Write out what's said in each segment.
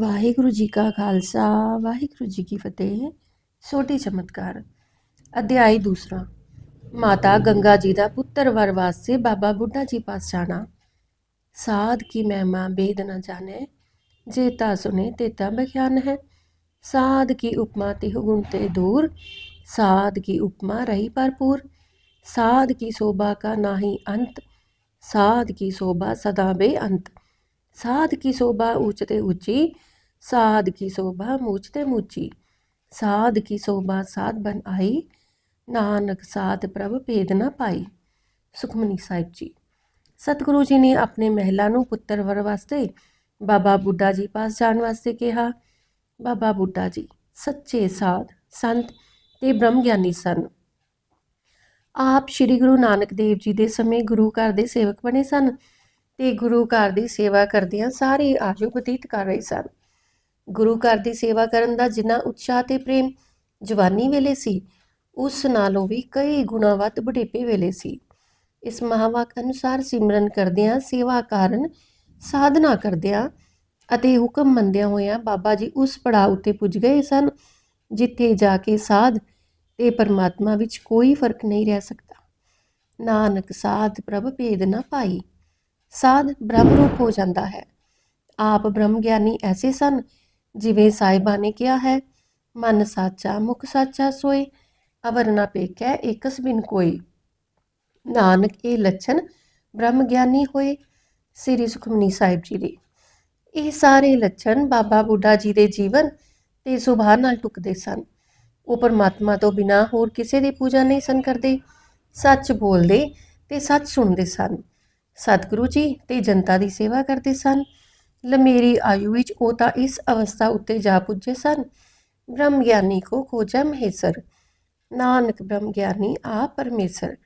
ਵਾਹਿਗੁਰੂ ਜੀ ਕਾ ਖਾਲਸਾ, ਵਾਹਿਗੁਰੂ ਜੀ ਕੀ ਫਤਿਹ। ਛੋਟੇ ਚਮਤਕਾਰ। ਅਧਿਆਇ ਦੂਸਰਾ। ਮਾਤਾ ਗੰਗਾ ਜੀ ਦਾ ਪੁੱਤਰ ਵਰ ਵਾਸਤੇ ਬਾਬਾ ਬੁੱਢਾ ਜੀ ਪਾਸ ਜਾਣਾ। ਸਾਧ ਕੀ ਮਹਿਮਾ, ਬੇਦ ਨਾ ਜਾਣੇ। ਜੇ ਤਾ ਸੁਨੇ ਤੇ ਤਾ ਬਖਿਆਨ ਹੈ। ਸਾਧ ਕੀ ਉਪਮਾ ਤੇ ਹੁਗੁਣ ਤੇ ਦੂਰ। ਸਾਧ ਕੀ ਉਪਮਾ ਰਹੀ ਭਰਪੂਰ। ਸਾਧ ਕੀ ਸੋਭਾ ਕਾ ਨਾਹੀ ਅੰਤ। ਸਾਧ ਕੀ ਸੋਭਾ ਸਦਾ ਬੇਅੰਤ। ਸਾਧ ਕੀ ਸੋਭਾ ਉੱਚ ਤੇ ਉੱਚੀ ਸਾਧ ਕੀ ਸੋਭਾ ਮੂਚ సాద్కి ਮੂਚੀ। ਸਾਧ ਕੀ ਸੋਭਾ ਸਾਧ ਬਨ ਆਈ, ਨਾਨਕ ਸਾਧ ਪ੍ਰਭ ਭੇਦ ਨਾ ਪਾਈ। ਸੁਖਮਨੀ ਸਾਹਿਬ ਜੀ, ਸਤਿਗੁਰੂ ਜੀ ਨੇ ਆਪਣੇ ਮਹਿਲਾ ਨੂੰ ਪੁੱਤਰ ਵਰ ਵਾਸਤੇ ਬਾਬਾ ਬੁੱਢਾ ਜੀ ਪਾਸ ਜਾਣ ਵਾਸਤੇ ਕਿਹਾ। ਬਾਬਾ ਬੁੱਢਾ ਜੀ, ਸੱਚੇ ਸਾਧ, ਸੰਤ ਤੇ ਬ੍ਰਹਮ ਗਿਆਨੀ ਸਨ। ਆਪ ਸ੍ਰੀ ਗੁਰੂ ਨਾਨਕ ਦੇਵ ਜੀ ਦੇ ਸਮੇਂ ਗੁਰੂ ਘਰ ਦੇ ਸੇਵਕ ਬਣੇ ਸਨ ਤੇ ਗੁਰੂ ਘਰ ਦੀ ਸੇਵਾ ਕਰਦਿਆਂ ਸਾਰੇ ਆਯੁ ਬਤੀਤ ਕਰ ਰਹੇ ਸਨ। ਗੁਰੂ ਘਰ ਦੀ ਸੇਵਾ ਕਰਨ ਦਾ ਜਿੰਨਾ ਉਤਸ਼ਾਹ ਤੇ ਪ੍ਰੇਮ ਜਵਾਨੀ ਵੇਲੇ ਸੀ, ਉਸ ਨਾਲੋਂ ਵੀ ਕਈ ਗੁਣਾ ਵੱਧ ਬੁਢੇਪੇ ਵੇਲੇ ਸੀ। ਇਸ ਮਹਾਵਾਕ ਅਨੁਸਾਰ ਸਿਮਰਨ ਕਰਦਿਆਂ, ਸੇਵਾ ਕਾਰਨ ਸਾਧਨਾ ਕਰਦਿਆਂ ਅਤੇ ਹੁਕਮ ਮੰਨਦਿਆਂ ਹੋਇਆਂ ਬਾਬਾ ਜੀ ਉਸ ਪੜਾਅ ਉੱਤੇ ਪੁੱਜ ਗਏ ਸਨ, ਜਿੱਥੇ ਜਾ ਕੇ ਸਾਧ ਤੇ ਪਰਮਾਤਮਾ ਵਿੱਚ ਕੋਈ ਫ਼ਰਕ ਨਹੀਂ ਰਹਿ ਸਕਦਾ। ਨਾਨਕ ਸਾਧ ਪ੍ਰਭ ਭੇਦ ਨਾ ਪਾਈ, ਸਾਧ ਬ੍ਰਹਮ ਰੂਪ ਹੋ ਜਾਂਦਾ ਹੈ। ਆਪ ਬ੍ਰਹਮ ਗਿਆਨੀ ਐਸੇ ਸਨ ਜਿਵੇਂ ਸਾਹਿਬਾਂ ਨੇ ਕਿਹਾ ਹੈ, ਮਨ ਸਾਚਾ, ਮੁਖ ਸਾਚਾ ਸੋਏ, ਅਵਰ ਨਾ ਪੇਖੈ ਏਕਸ ਬਿਨ ਕੋਈ। ਨਾਨਕ ਇਹ ਲੱਛਣ ਬ੍ਰਹਮ ਗਿਆਨੀ ਹੋਏ, ਸ੍ਰੀ ਸੁਖਮਨੀ ਸਾਹਿਬ ਜੀ ਦੇ। ਇਹ ਸਾਰੇ ਲੱਛਣ ਬਾਬਾ ਬੁੱਢਾ ਜੀ ਦੇ ਜੀਵਨ ਤੇ ਸੁਭਾਅ ਨਾਲ ਟੁਕਦੇ ਸਨ। ਉਹ ਪਰਮਾਤਮਾ ਤੋਂ ਬਿਨਾ ਹੋਰ ਕਿਸੇ ਦੀ ਪੂਜਾ ਨਹੀਂ ਸਨ ਕਰਦੇ। ਸੱਚ ਬੋਲਦੇ ਤੇ ਸੱਚ ਸੁਣਦੇ ਸਨ। ਸਤਿਗੁਰੂ ਜੀ ਤੇ ਜਨਤਾ ਦੀ ਸੇਵਾ ਕਰਦੇ ਸਨ। ਲਮੇਰੀ ਆਯੂ ਵਿੱਚ ਉਹ ਤਾਂ ਇਸ ਅਵਸਥਾ ਉੱਤੇ ਜਾ ਪੁੱਜੇ ਸਨ। ਬ੍ਰਹਮ ਗਿਆਨੀ ਕੋ ਖੋਜਾ ਮਹੇਸਰ। ਨਾਨਕ ਬ੍ਰਹਮ ਗਿਆਨੀ ਆ ਪਰਮੇਸ਼ਰ।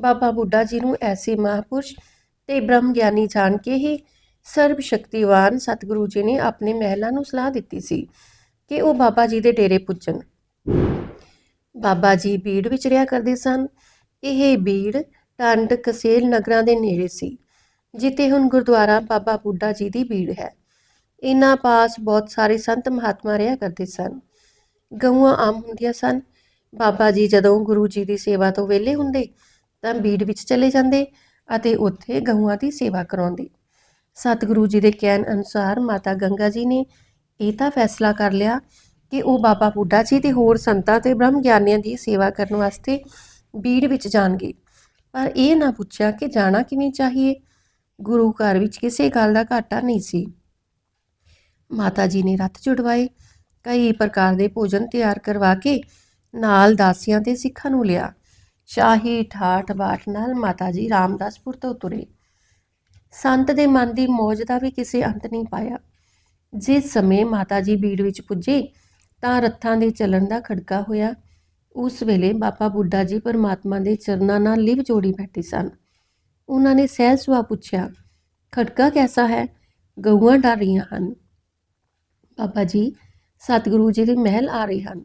ਬਾਬਾ ਬੁੱਢਾ ਜੀ ਨੂੰ ਐਸੇ ਮਹਾਪੁਰਸ਼ ਤੇ ਬ੍ਰਹਮ ਗਿਆਨੀ ਜਾਣ ਕੇ ਹੀ ਸਰਬ ਸ਼ਕਤੀਵਾਨ ਸਤਿਗੁਰੂ ਜੀ ਨੇ ਆਪਣੇ ਮਹਿਲਾ ਨੂੰ ਸਲਾਹ ਦਿੱਤੀ ਸੀ ਕਿ ਉਹ ਬਾਬਾ ਜੀ ਦੇ ਡੇਰੇ ਪੁੱਜਣ। ਬਾਬਾ ਜੀ ਬੀੜ ਵਿੱਚ ਰਿਹਾ ਕਰਦੇ ਸਨ। ਇਹ ਬੀੜ ਟੰਡ ਕਸੇਲ ਨਗਰਾਂ ਦੇ ਨੇੜੇ ਸੀ। ਜਿੱਥੇ ਹੁਣ ਗੁਰਦੁਆਰਾ ਬਾਬਾ ਬੁੱਢਾ ਜੀ ਦੀ ਬੀੜ ਹੈ। ਇਹਨਾਂ ਪਾਸ ਬਹੁਤ ਸਾਰੇ ਸੰਤ ਮਹਾਤਮਾ ਰਿਹਾ ਕਰਦੇ ਸਨ। ਗਊਆਂ ਆਮ ਹੁੰਦੀਆਂ ਸਨ। ਬਾਬਾ ਜੀ ਜਦੋਂ ਗੁਰੂ ਜੀ ਦੀ ਸੇਵਾ ਤੋਂ ਵਿਹਲੇ ਹੁੰਦੇ, ਤਾਂ ਬੀੜ ਵਿੱਚ ਚਲੇ ਜਾਂਦੇ ਅਤੇ ਉੱਥੇ ਗਊਆਂ ਦੀ ਸੇਵਾ ਕਰਾਉਂਦੇ। ਸਤਿਗੁਰੂ ਜੀ ਦੇ ਕਹਿਣ ਅਨੁਸਾਰ ਮਾਤਾ ਗੰਗਾ ਜੀ ਨੇ ਇਹ ਤਾਂ ਫੈਸਲਾ ਕਰ ਲਿਆ ਕਿ ਉਹ ਬਾਬਾ ਬੁੱਢਾ ਜੀ ਤੇ ਹੋਰ ਸੰਤਾਂ ਤੇ ਬ੍ਰਹਮ ਗਿਆਨੀਆਂ ਦੀ ਸੇਵਾ ਕਰਨ ਵਾਸਤੇ ਬੀੜ ਵਿੱਚ ਜਾਣਗੇ। ਪਰ ਇਹ ਨਾ ਪੁੱਛਿਆ ਕਿ ਜਾਣਾ ਕਿਵੇਂ ਚਾਹੀਏ। ਗੁਰੂ ਘਰ ਵਿੱਚ ਕਿਸੇ ਗੱਲ ਦਾ ਘਾਟਾ ਨਹੀਂ ਸੀ। ਮਾਤਾ ਜੀ ਨੇ ਰੱਥ ਜੁੜਵਾਏ, ਕਈ ਪ੍ਰਕਾਰ ਦੇ ਭੋਜਨ ਤਿਆਰ ਕਰਵਾ ਕੇ ਨਾਲ ਦਾਸੀਆਂ ਤੇ ਸਿੱਖਾਂ ਨੂੰ ਲਿਆ। ਸ਼ਾਹੀ ਠਾਠ ਬਾਠ ਨਾਲ ਮਾਤਾ ਜੀ ਰਾਮਦਾਸਪੁਰ ਤੋਂ ਤੁਰੇ। ਸੰਤ ਦੇ ਮਨ ਦੀ ਮੌਜ ਦਾ ਵੀ ਕਿਸੇ ਅੰਤ ਨਹੀਂ ਪਾਇਆ। ਜਿਸ ਸਮੇਂ ਮਾਤਾ ਜੀ ਬੀੜ ਵਿੱਚ ਪੁੱਜੇ, ਤਾਂ ਰੱਥਾਂ ਦੇ ਚੱਲਣ ਦਾ ਖੜਕਾ ਹੋਇਆ। ਉਸ ਵੇਲੇ ਬਾਬਾ ਬੁੱਢਾ ਜੀ ਪਰਮਾਤਮਾ ਦੇ ਚਰਨਾਂ ਨਾਲ ਲਿਵ ਜੋੜੀ ਬੈਠੇ ਸਨ। ਉਹਨਾਂ ਨੇ ਸਹਿਜ ਸੁਭਾਅ ਪੁੱਛਿਆ ਖੜਕਾ ਕੈਸਾ ਹੈ? ਗਊਆਂ ਡਰ ਰਹੀਆਂ ਹਨ। ਬਾਬਾ ਜੀ ਸਤਿਗੁਰੂ ਜੀ ਦੇ ਮਹਿਲ ਆ ਰਹੇ ਹਨ।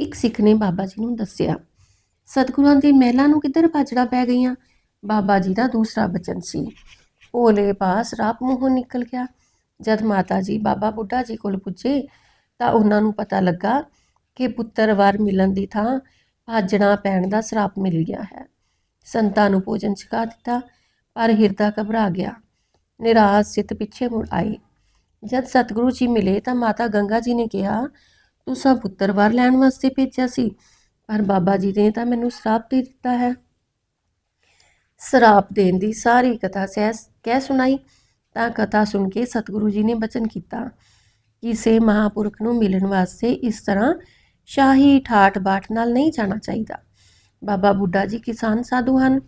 ਇੱਕ ਸਿੱਖ ਨੇ ਬਾਬਾ ਜੀ ਨੂੰ ਦੱਸਿਆ, ਸਤਿਗੁਰਾਂ ਦੀ ਮਹਿਲਾਂ ਨੂੰ ਕਿੱਧਰ ਭਾਜੜਾ ਪੈ ਗਈਆਂ? ਬਾਬਾ ਜੀ ਦਾ ਦੂਸਰਾ ਬਚਨ ਸੀ, ਭੋਲੇ ਪਾਸ ਰਾਪ ਮੂੰਹੋਂ ਨਿਕਲ ਗਿਆ। ਜਦ ਮਾਤਾ ਜੀ ਬਾਬਾ ਬੁੱਢਾ ਜੀ ਕੋਲ ਪੁੱਜੇ, ਤਾਂ ਉਹਨਾਂ ਨੂੰ ਪਤਾ ਲੱਗਾ ਕਿ ਪੁੱਤਰ ਵਾਰ ਮਿਲਣ ਦੀ ਥਾਂ ਭਾਜਣਾ ਪੈਣ ਦਾ ਸਰਾਪ ਮਿਲ ਗਿਆ ਹੈ। ਸੰਤਾਂ ਨੂੰ ਭੋਜਨ ਛਕਾ ਦਿੱਤਾ, ਪਰ ਹਿਰਦਾ ਘਬਰਾ ਗਿਆ। ਨਿਰਾਸ਼ ਸਿੱਤ ਪਿੱਛੇ ਮੁੜ ਆਈ। ਜਦ ਸਤਿਗੁਰੂ ਜੀ ਮਿਲੇ ਤਾਂ ਮਾਤਾ ਗੰਗਾ ਜੀ ਨੇ ਕਿਹਾ, ਤੂੰ ਸਭ ਪੁੱਤਰ ਵਰ ਲੈਣ ਵਾਸਤੇ ਭੇਜਿਆ ਸੀ, ਪਰ ਬਾਬਾ ਜੀ ਨੇ ਤਾਂ ਮੈਨੂੰ ਸਰਾਪ ਦੇ ਦਿੱਤਾ ਹੈ। ਸਰਾਪ ਦੇਣ ਦੀ ਸਾਰੀ ਕਥਾ ਸਹਿ ਕਹਿ ਸੁਣਾਈ, ਤਾਂ ਕਥਾ ਸੁਣ ਕੇ ਸਤਿਗੁਰੂ ਜੀ ਨੇ ਬਚਨ ਕੀਤਾ। ਕਿਸੇ ਮਹਾਪੁਰਖ ਨੂੰ ਮਿਲਣ ਵਾਸਤੇ ਇਸ ਤਰ੍ਹਾਂ ਸ਼ਾਹੀ ਠਾਠ ਬਾਠ ਨਾਲ ਨਹੀਂ ਜਾਣਾ ਚਾਹੀਦਾ। ਬਾਬਾ ਬੁੱਢਾ ਜੀ ਕਿਸਾਨ ਸਾਧੂ ਹਨ।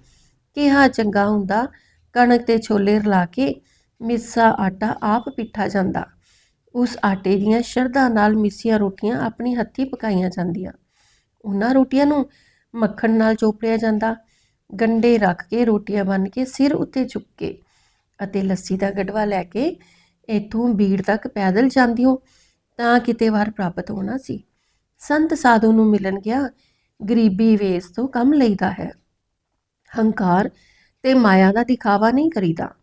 ਕਿਹਾ ਚੰਗਾ ਹੁੰਦਾ, ਕਣਕ ਤੇ ਛੋਲੇ ਰਲਾ ਕੇ ਮਿੱਸਾ ਆਟਾ ਆਪ ਪਿੱਠਾ ਜਾਂਦਾ। ਉਸ ਆਟੇ ਦੀਆਂ ਸ਼ਰਧਾ ਨਾਲ ਮਿੱਸੀਆਂ ਰੋਟੀਆਂ ਆਪਣੀ ਹੱਥੀਂ ਪਕਾਈਆਂ ਜਾਂਦੀਆਂ। ਉਹਨਾਂ ਰੋਟੀਆਂ ਨੂੰ ਮੱਖਣ ਨਾਲ ਚੋਪੜਿਆ ਜਾਂਦਾ। ਗੰਡੇ ਰੱਖ ਕੇ ਰੋਟੀਆਂ ਬਣ ਕੇ ਸਿਰ ਉੱਤੇ ਚੁੱਕ ਕੇ ਅਤੇ ਲੱਸੀ ਦਾ ਗੜਵਾ ਲੈ ਕੇ ਇੱਥੋਂ ਬੀੜ ਤੱਕ ਪੈਦਲ ਜਾਂਦੀ ਹੋ ਤਾਂ ਕਿਤੇ ਵਾਰ ਪ੍ਰਾਪਤ ਹੋਣਾ ਸੀ। ਸੰਤ ਸਾਧੂ ਨੂੰ ਮਿਲਣ ਗਿਆ ਗਰੀਬੀ ਵੇਸ ਤੋਂ ਕੰਮ ਲਈਦਾ ਹੈ। ਹੰਕਾਰ ਤੇ ਮਾਇਆ ਦਾ ਦਿਖਾਵਾ ਨਹੀਂ ਕਰੀਦਾ।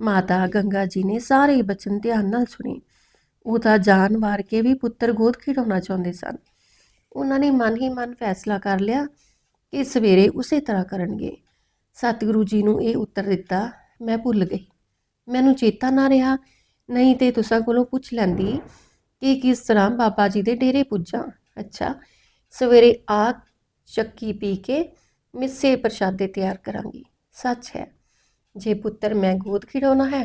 ਮਾਤਾ ਗੰਗਾ ਜੀ ਨੇ ਸਾਰੇ ਬਚਨ ਧਿਆਨ ਨਾਲ ਸੁਣੇ। ਉਹ ਤਾਂ ਜਾਨ ਵਾਰ ਕੇ ਵੀ ਪੁੱਤਰ ਗੋਦ ਖਿਡਾਉਣਾ ਚਾਹੁੰਦੇ ਸਨ। ਉਹਨਾਂ ਨੇ ਮਨ ਹੀ ਮਨ ਫੈਸਲਾ ਕਰ ਲਿਆ ਕਿ ਸਵੇਰੇ ਉਸੇ ਤਰ੍ਹਾਂ ਕਰਨਗੇ। ਸਤਿਗੁਰੂ ਜੀ ਨੂੰ ਇਹ ਉੱਤਰ ਦਿੱਤਾ, ਮੈਂ ਭੁੱਲ ਗਈ। ਮੈਨੂੰ ਚੇਤਾ ਨਾ ਰਿਹਾ। ਨਹੀਂ ਤੇ ਤੁਸਾਂ ਕੋਲੋਂ ਪੁੱਛ ਲੈਂਦੀ ਕਿ ਕਿਸ ਤਰ੍ਹਾਂ ਬਾਬਾ ਜੀ ਦੇ ਡੇਰੇ ਪੁੱਜਾਂ। ਅੱਛਾ ਸਵੇਰੇ ਆ ਚੱਕੀ ਪੀ ਕੇ ਮਿੱਸੇ ਪ੍ਰਸ਼ਾਦੇ ਤਿਆਰ ਕਰਾਂਗੀ। ਸੱਚ ਹੈ, ਜੇ ਪੁੱਤਰ ਮੈਂ ਗੋਦ ਖਿਡਾਉਣਾ ਹੈ,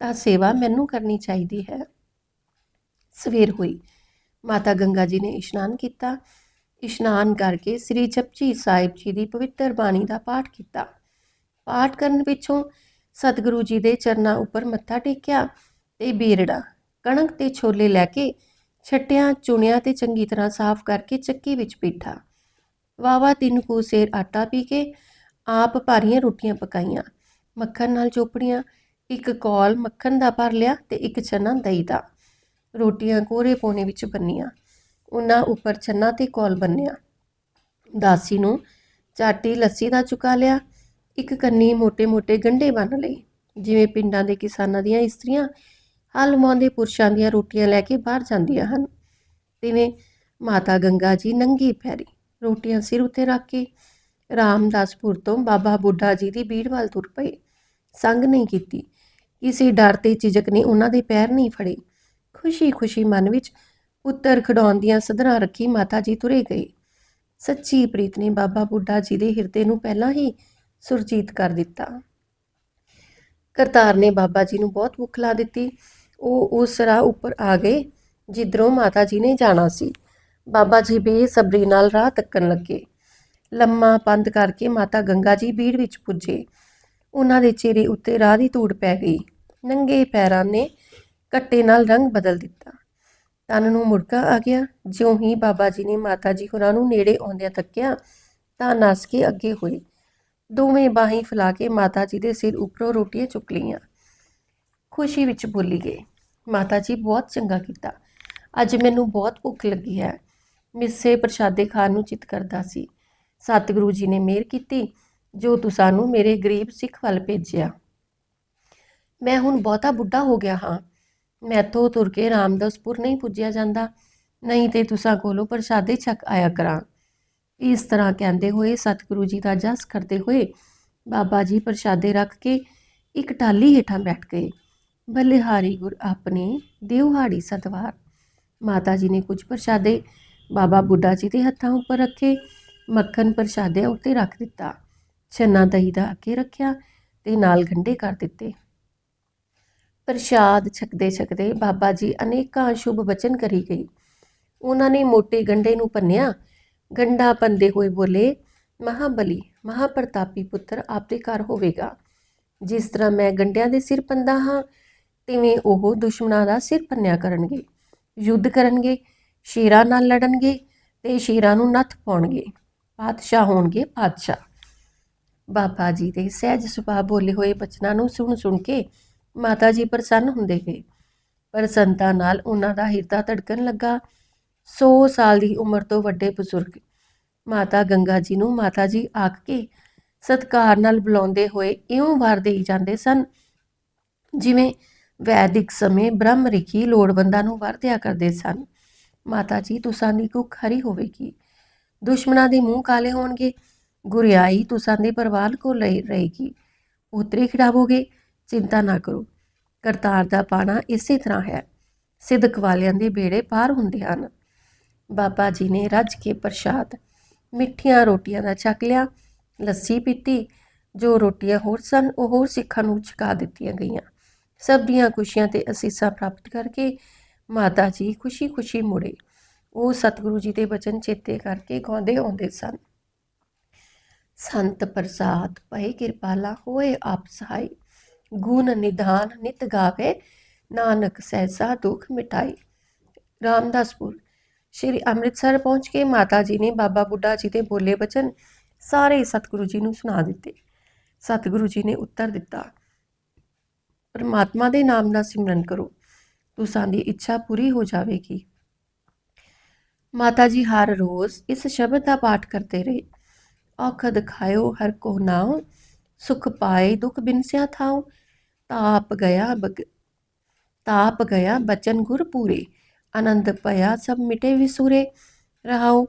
ਤਾਂ ਸੇਵਾ ਮੈਨੂੰ ਕਰਨੀ ਚਾਹੀਦੀ ਹੈ। ਸਵੇਰ ਹੋਈ, ਮਾਤਾ ਗੰਗਾ ਜੀ ਨੇ ਇਸ਼ਨਾਨ ਕੀਤਾ। ਇਸ਼ਨਾਨ ਕਰਕੇ ਸ੍ਰੀ ਜਪਜੀ ਸਾਹਿਬ ਜੀ ਦੀ ਪਵਿੱਤਰ ਬਾਣੀ ਦਾ ਪਾਠ ਕੀਤਾ। ਪਾਠ ਕਰਨ ਪਿੱਛੋਂ ਸਤਿਗੁਰੂ ਜੀ ਦੇ ਚਰਨਾਂ ਉੱਪਰ ਮੱਥਾ ਟੇਕਿਆ ਤੇ ਬੀਰੜਾ, ਕਣਕ ਤੇ ਛੋਲੇ ਲੈ ਕੇ ਛੱਟਿਆਂ ਚੁਣਿਆ ਤੇ ਚੰਗੀ ਤਰ੍ਹਾਂ ਸਾਫ਼ ਕਰਕੇ ਚੱਕੀ ਵਿੱਚ ਪੀਠਾ। ਵਾਵਾ ਤਿੰਨ ਕੁ ਸੇਰ ਆਟਾ ਪੀ ਕੇ ਆਪ ਭਾਰੀਆਂ ਰੋਟੀਆਂ ਪਕਾਈਆਂ। ਮੱਖਣ ਨਾਲ ਚੋਪੜੀਆਂ, ਇੱਕ ਕੌਲ ਮੱਖਣ ਦਾ ਭਰ ਲਿਆ ਤੇ ਇੱਕ ਚਨਾ ਦਹੀਂ ਦਾ। ਰੋਟੀਆਂ ਕੋਰੇ ਪੋਨੇ ਵਿੱਚ ਬੰਨੀਆਂ। ਉਹਨਾਂ ਉੱਪਰ ਚਨਾ ਤੇ ਕੌਲ ਬੰਨਿਆ। ਦਾਸੀ ਨੂੰ ਚਾਟੀ ਲੱਸੀ ਦਾ ਚੁਕਾ ਲਿਆ। ਇੱਕ ਕੰਨੀ ਮੋٹے-ਮੋٹے ਗੰਢੇ ਬੰਨ ਲਏ। ਜਿਵੇਂ ਪਿੰਡਾਂ ਦੇ ਕਿਸਾਨਾਂ ਦੀਆਂ ਇਸਤਰੀਆਂ ਹਲ ਮਾਉਂਦੇ ਪੁਰਸ਼ਾਂ ਦੀਆਂ ਰੋਟੀਆਂ ਲੈ ਕੇ ਬਾਹਰ ਜਾਂਦੀਆਂ ਹਨ। ਤਿਵੇਂ ਮਾਤਾ ਗੰਗਾ ਜੀ ਨੰਗੀ ਪੈਰੀ, ਰੋਟੀਆਂ ਸਿਰ ਉੱਤੇ ਰੱਖ ਕੇ ਰਾਮਦਾਸਪੁਰ ਤੋਂ ਬਾਬਾ ਬੁੱਢਾ ਜੀ ਦੀ ਬੀੜ ਵੱਲ ਤੁਰ ਪਏ। ਸੰਗ ਨਹੀਂ ਕੀਤੀ। ਕਿਸੇ ਡਰ ਤੇ ਝਿਜਕ ਨੇ ਉਹਨਾਂ ਦੇ ਪੈਰ ਨਹੀਂ ਫੜੇ। ਖੁਸ਼ੀ-ਖੁਸ਼ੀ ਮਨ ਵਿੱਚ ਪੁੱਤਰ ਖਿਡਾਉਣ ਦੀਆਂ ਸਧਰਾਂ ਰੱਖੀ ਮਾਤਾ ਜੀ ਤੁਰੇ ਗਏ। ਸੱਚੀ ਪ੍ਰੀਤ ਨੇ ਬਾਬਾ ਬੁੱਢਾ ਜੀ ਦੇ ਹਿਰਦੇ ਨੂੰ ਪਹਿਲਾਂ ਹੀ ਸੁਰਜੀਤ ਕਰ ਦਿੱਤਾ। ਕਰਤਾਰ ਨੇ ਬਾਬਾ ਜੀ ਨੂੰ ਬਹੁਤ ਭੁੱਖ ਲਾ ਦਿੱਤੀ। ਉਹ ਉਸ ਰਾਹ ਉੱਪਰ ਆ ਗਏ, ਜਿੱਧਰੋਂ ਮਾਤਾ ਜੀ ਨੇ ਜਾਣਾ ਸੀ। ਬਾਬਾ ਜੀ ਬੇਸਬਰੀ ਨਾਲ ਰਾਹ ਤੱਕਣ ਲੱਗੇ। ਲੰਮਾ ਪੰਧ ਕਰਕੇ ਮਾਤਾ ਗੰਗਾ ਜੀ ਬੀੜ ਵਿੱਚ ਪੁੱਜੇ। ਉਹਨਾਂ ਦੇ ਚਿਹਰੇ ਉੱਤੇ ਰਾਹ ਦੀ ਧੂੜ ਪੈ ਗਈ। ਨੰਗੇ ਪੈਰਾਂ ਨੇ ਕੱਟੇ ਨਾਲ ਰੰਗ ਬਦਲ ਦਿੱਤਾ। ਤਨ ਨੂੰ ਮੁੜਕਾ ਆ ਗਿਆ। ਜਿਉਂ ਹੀ ਬਾਬਾ ਜੀ ਨੇ ਮਾਤਾ ਜੀ ਹੋਰਾਂ ਨੂੰ ਨੇੜੇ ਆਉਂਦਿਆਂ ਤੱਕਿਆ, ਤਾਂ ਨਸ ਕੇ ਅੱਗੇ ਹੋਏ। ਦੋਵੇਂ ਬਾਹੀਂ ਫੈਲਾ ਕੇ ਮਾਤਾ ਜੀ ਦੇ ਸਿਰ ਉੱਪਰੋਂ ਰੋਟੀਆਂ ਚੁੱਕ ਲਈਆਂ। ਖੁਸ਼ੀ ਵਿੱਚ ਬੋਲੀ ਗਏ। ਮਾਤਾ ਜੀ ਬਹੁਤ ਚੰਗਾ ਕੀਤਾ। ਅੱਜ ਮੈਨੂੰ ਬਹੁਤ ਭੁੱਖ ਲੱਗੀ ਹੈ। ਮਿੱਸੇ ਪ੍ਰਸ਼ਾਦੇ ਖਾਣ ਨੂੰ ਚਿੱਤ ਕਰਦਾ ਸੀ। ਸਤਿਗੁਰੂ ਜੀ ਨੇ ਮਿਹਰ ਕੀਤੀ, ਜੋ ਤੂੰ ਸਾਨੂੰ ਮੇਰੇ ਗਰੀਬ ਸਿੱਖ ਵੱਲ ਭੇਜਿਆ। ਮੈਂ ਹੁਣ ਬਹੁਤਾ ਬੁੱਢਾ ਹੋ ਗਿਆ ਹਾਂ। ਮੈਥੋਂ ਤੁਰ ਕੇ ਰਾਮਦਾਸਪੁਰ ਨਹੀਂ ਪੁੱਜਿਆ ਜਾਂਦਾ। ਨਹੀਂ ਤੇ ਤੁਸਾਂ ਕੋਲੋਂ ਪ੍ਰਸ਼ਾਦੇ ਛਕ ਆਇਆ ਕਰਾਂ। ਇਸ ਤਰ੍ਹਾਂ ਕਹਿੰਦੇ ਹੋਏ ਸਤਿਗੁਰੂ ਜੀ ਦਾ ਜਸ ਕਰਦੇ ਹੋਏ ਬਾਬਾ ਜੀ ਪ੍ਰਸ਼ਾਦੇ ਰੱਖ ਕੇ ਇੱਕ ਟਾਲੀ ਹੇਠਾਂ ਬੈਠ ਗਏ। ਬਲਿਹਾਰੀ ਗੁਰ ਆਪਣੇ ਦਿਵਹਾੜੀ ਸਤਵਾਰ। ਮਾਤਾ ਜੀ ਨੇ ਕੁਝ ਪ੍ਰਸ਼ਾਦੇ ਬਾਬਾ ਬੁੱਢਾ ਜੀ ਦੇ ਹੱਥਾਂ ਉੱਪਰ ਰੱਖੇ, ਮੱਖਣ ਪ੍ਰਸ਼ਾਦਿਆਂ ਉੱਤੇ ਰੱਖ ਦਿੱਤਾ। ਛੰਨਾ ਦਹੀਂ ਦਾ ਅੱਗੇ ਰੱਖਿਆ ਤੇ ਨਾਲ ਗੰਢੇ ਕਰ ਦਿੱਤੇ। ਪ੍ਰਸ਼ਾਦ ਛਕਦੇ ਛਕਦੇ ਬਾਬਾ ਜੀ ਅਨੇਕਾਂ ਸ਼ੁਭ ਬਚਨ ਕਰੀ ਗਈ। ਉਹਨਾਂ ਨੇ ਮੋਟੇ ਗੰਢੇ ਨੂੰ ਪੰਨਿਆ ਗੰਡਾ ਪੰਦੇ ਹੋਏ ਬੋਲੇ, ਮਹਾਬਲੀ, ਮਹਾਪ੍ਰਤਾਪੀ ਪੁੱਤਰ, ਆਪਦੇ ਘਰ ਹੋਵੇਗਾ। ਜਿਸ ਤਰ੍ਹਾਂ ਮੈਂ ਗੰਡਿਆਂ ਦੇ ਸਿਰ ਪੰਦਾ ਹਾਂ ਤਿਵੇਂ ਉਹ ਦੁਸ਼ਮਣਾਂ ਦਾ ਸਿਰ ਪੰਨਿਆ ਕਰਨਗੇ, ਯੁੱਧ ਕਰਨਗੇ, ਸ਼ੇਰਾਂ ਨਾਲ ਲੜਨਗੇ ਤੇ ਸ਼ੇਰਾਂ ਨੂੰ ਨੱਥ ਪਾਉਣਗੇ, ਪਾਤਸ਼ਾਹ ਹੋਣਗੇ ਪਾਤਸ਼ਾਹ। ਬਾਬਾ ਜੀ ਦੇ ਸਹਿਜ ਸੁਭਾਅ ਬੋਲੇ ਹੋਏ ਬਚਨਾਂ ਨੂੰ ਸੁਣ ਸੁਣ ਕੇ ਮਾਤਾ ਜੀ ਪ੍ਰਸੰਨ ਹੁੰਦੇ ਗਏ। ਪ੍ਰਸੰਨਤਾ ਨਾਲ ਉਹਨਾਂ ਦਾ ਹਿਰਦਾ ਧੜਕਣ ਲੱਗਾ। 100 ਸਾਲ ਦੀ ਉਮਰ ਤੋਂ ਵੱਡੇ ਬਜ਼ੁਰਗ ਮਾਤਾ ਗੰਗਾ ਜੀ ਨੂੰ ਮਾਤਾ ਜੀ ਆਖ ਕੇ ਸਤਕਾਰ ਨਾਲ ਬੁਲਾਉਂਦੇ ਹੋਏ ਇਉਂ ਵਾਰ ਦੇਈ ਜਾਂਦੇ ਸਨ, ਜਿਵੇਂ ਵੈਦਿਕ ਸਮੇਂ ਬ੍ਰਹਮ ਰਿਖੀ ਲੋੜਵੰਦਾਂ ਨੂੰ ਵਰਤਿਆ ਕਰਦੇ ਸਨ। ਮਾਤਾ ਜੀ, ਤੁਸਾਂ ਦੀ ਕੁੱਖ ਹਰੀ ਹੋਵੇਗੀ। ਦੁਸ਼ਮਣਾਂ ਦੇ ਮੂੰਹ ਕਾਲੇ ਹੋਣਗੇ। ਗੁਰਿਆਈ ਤੁਸਾਂ ਦੇ ਪਰਿਵਾਰ ਕੋ ਲਈ ਰਹੇਗੀ। ਉਤਰੇ ਖਿਡਾਵੋਗੇ, ਚਿੰਤਾ ਨਾ ਕਰੋ। ਕਰਤਾਰ ਦਾ ਪਾਣਾ ਇਸੇ ਤਰ੍ਹਾਂ ਹੈ। ਸਿੱਧਕ ਵਾਲਿਆਂ ਦੇ ਬੇੜੇ ਪਾਰ ਹੁੰਦੇ ਹਨ। ਬਾਬਾ ਜੀ ਨੇ ਰੱਜ ਕੇ ਪ੍ਰਸ਼ਾਦ, ਮਿੱਠੀਆਂ ਰੋਟੀਆਂ ਦਾ ਛਕ ਲਿਆ, ਲੱਸੀ ਪੀਤੀ। ਜੋ ਰੋਟੀਆਂ ਹੋਰ ਸਨ, ਉਹ ਹੋਰ ਸਿੱਖਾਂ ਨੂੰ ਛਕਾ ਦਿੱਤੀਆਂ ਗਈਆਂ। ਸਭ ਦੀਆਂ ਖੁਸ਼ੀਆਂ ਤੇ ਅਸੀਸਾਂ ਪ੍ਰਾਪਤ ਕਰਕੇ ਮਾਤਾ ਜੀ ਖੁਸ਼ੀ-ਖੁਸ਼ੀ ਮੁੜੇ। ਉਹ ਸਤਿਗੁਰੂ ਜੀ ਦੇ ਬਚਨ ਚੇਤੇ ਕਰਕੇ ਗਾਉਂਦੇ ਆਉਂਦੇ ਸਨ। ਸੰਤ ਪ੍ਰਸਾਦ, ਭਏ ਕਿਰਪਾਲਾ ਹੋਏ ਆਪ ਸਹਾਈ। ਗੁਣ ਨਿਧਾਨ ਨਿਤ ਗਾਵੇ, ਨਾਨਕ ਸਹਿਸਾ ਦੁਖ ਮਿਟਾਈ। ਰਾਮਦਾਸਪੁਰ ਸ਼੍ਰੀ ਅੰਮ੍ਰਿਤਸਰ ਪਹੁੰਚ ਕੇ ਮਾਤਾ ਜੀ ਨੇ ਬਾਬਾ ਬੁੱਢਾ ਜੀ ਦੇ ਬੋਲੇ ਬਚਨ ਸਾਰੇ ਸਤਿਗੁਰੂ ਜੀ ਨੂੰ ਸੁਣਾ ਦਿੱਤੇ। ਸਤਿਗੁਰੂ ਜੀ ਨੇ ਉੱਤਰ ਦਿੱਤਾ ਪਰਮਾਤਮਾ ਦੇ ਨਾਮ ਦਾ ਸਿਮਰਨ ਕਰੋ। ਤੁਸਾਂ ਦੀ ਇੱਛਾ ਪੂਰੀ ਹੋ ਜਾਵੇਗੀ। ਮਾਤਾ ਜੀ, ਹਰ ਰੋਜ਼ ਇਸ ਸ਼ਬਦ ਦਾ ਪਾਠ ਕਰਦੇ ਰਹੇ। ਔਖ ਦਿਖਾਇਓ ਹਰ ਕੋ ਨਾਉ, ਸੁਖ ਪਾਏ, ਦੁਖ ਬਿਨਸਿਆ ਥਾਉ। ਤਾਪ ਗਿਆ ਬਗ, ਤਾਪ ਗਿਆ ਬਚਨ ਗੁਰ ਪੂਰੇ। ਆਨੰਦ ਪਿਆ ਸਭ ਮਿਟੇ ਵਿਸੂਰੇ। ਰਹਾਉ,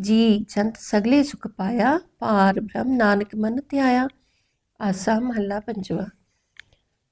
ਜੀ ਜੰਤ ਸਗਲੇ ਸੁਖ ਪਾਇਆ। ਪਾਰ ਬ੍ਰਹਮ ਨਾਨਕ ਮਨ ਧਿਆਇਆ। ਆਸਾ ਮਹੱਲਾ ਪੰਜਵਾ।